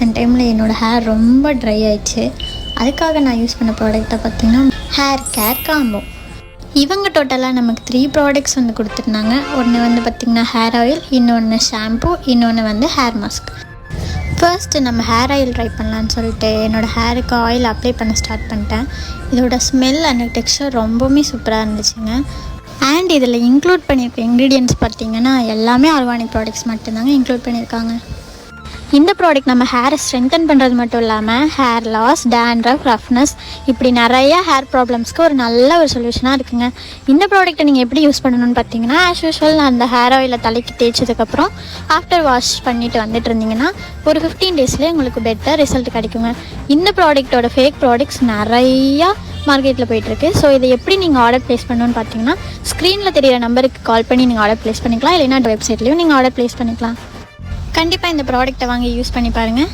Recent டைமில் என்னோடய hair ரொம்ப ட்ரை ஆயிடுச்சு. அதுக்காக நான் யூஸ் பண்ண ப்ராடக்ட்டை பார்த்தீங்கன்னா ஹேர் கேர் காம்போ இவங்க டோட்டலாக நமக்கு த்ரீ ப்ராடக்ட்ஸ் வந்து கொடுத்துருந்தாங்க. ஒன்று வந்து பார்த்திங்கன்னா ஹேர் ஆயில் இன்னொன்று ஷாம்பு இன்னொன்று வந்து ஹேர் மாஸ்க் ஃபர்ஸ்ட்டு நம்ம ஹேர் ஆயில் ட்ரை பண்ணலான்னு சொல்லிட்டு என்னோடய ஹேருக்கு ஆயில் அப்ளை பண்ண ஸ்டார்ட் பண்ணிட்டேன். இதோட ஸ்மெல் அண்ட் டெக்ஸ்சர் ரொம்பவுமே சூப்பராக இருந்துச்சுங்க. அண்ட் இதில் இன்க்ளூட் பண்ணியிருக்க இன்க்ரீடியன்ட்ஸ் பார்த்தீங்கன்னா எல்லாமே ஆர்கானிக் ப்ராடக்ட்ஸ் மட்டும்தாங்க இன்க்ளூட் பண்ணியிருக்காங்க. இந்த ப்ராடக்ட் நம்ம ஹேரை ஸ்ட்ரென்தன் பண்ணுறது மட்டும் இல்லாமல் ஹேர் லாஸ் டேண்ட்ரஃப் ரஃப்னஸ் இப்படி நிறைய ஹேர் ப்ராப்ளம்ஸ்க்கு ஒரு நல்ல ஒரு சொல்யூஷனாக இருக்குங்க. இந்த ப்ராடக்ட்டை நீங்கள் எப்படி யூஸ் பண்ணணும்னு பார்த்தீங்கன்னா ஆஸ் யூஷுவல் அந்த ஹேர் ஆயிலை தலைக்கு தேய்ச்சதுக்கப்புறம் ஆஃப்டர் வாஷ் பண்ணிட்டு வந்துட்டு இருந்தீங்கன்னா ஒரு ஃபிஃப்டீன் டேஸ்லேயே உங்களுக்கு பெட்டர் ரிசல்ட் கிடைக்குங்க. இந்த ப்ராடக்ட்டோட ஃபேக் ப்ராடக்ட்ஸ் நிறையா மார்க்கெட்டில் போயிட்டுருக்கு. ஸோ இதை எப்படி நீங்கள் ஆர்டர் ப்ளேஸ் பண்ணணும்னு பார்த்தீங்கன்னா ஸ்க்ரீனில் தெரியிற நம்பருக்கு கால் பண்ணி நீங்கள் ஆர்டர் ப்ளேஸ் பண்ணிக்கலாம். இல்லைன்னா வெப்சைட்லேயும் நீங்கள் ஆர்டர் ப்ளேஸ் பண்ணிக்கலாம். கண்டிப்பாக இந்த ப்ராடக்ட்டை வாங்கி யூஸ் பண்ணி பாருங்கள்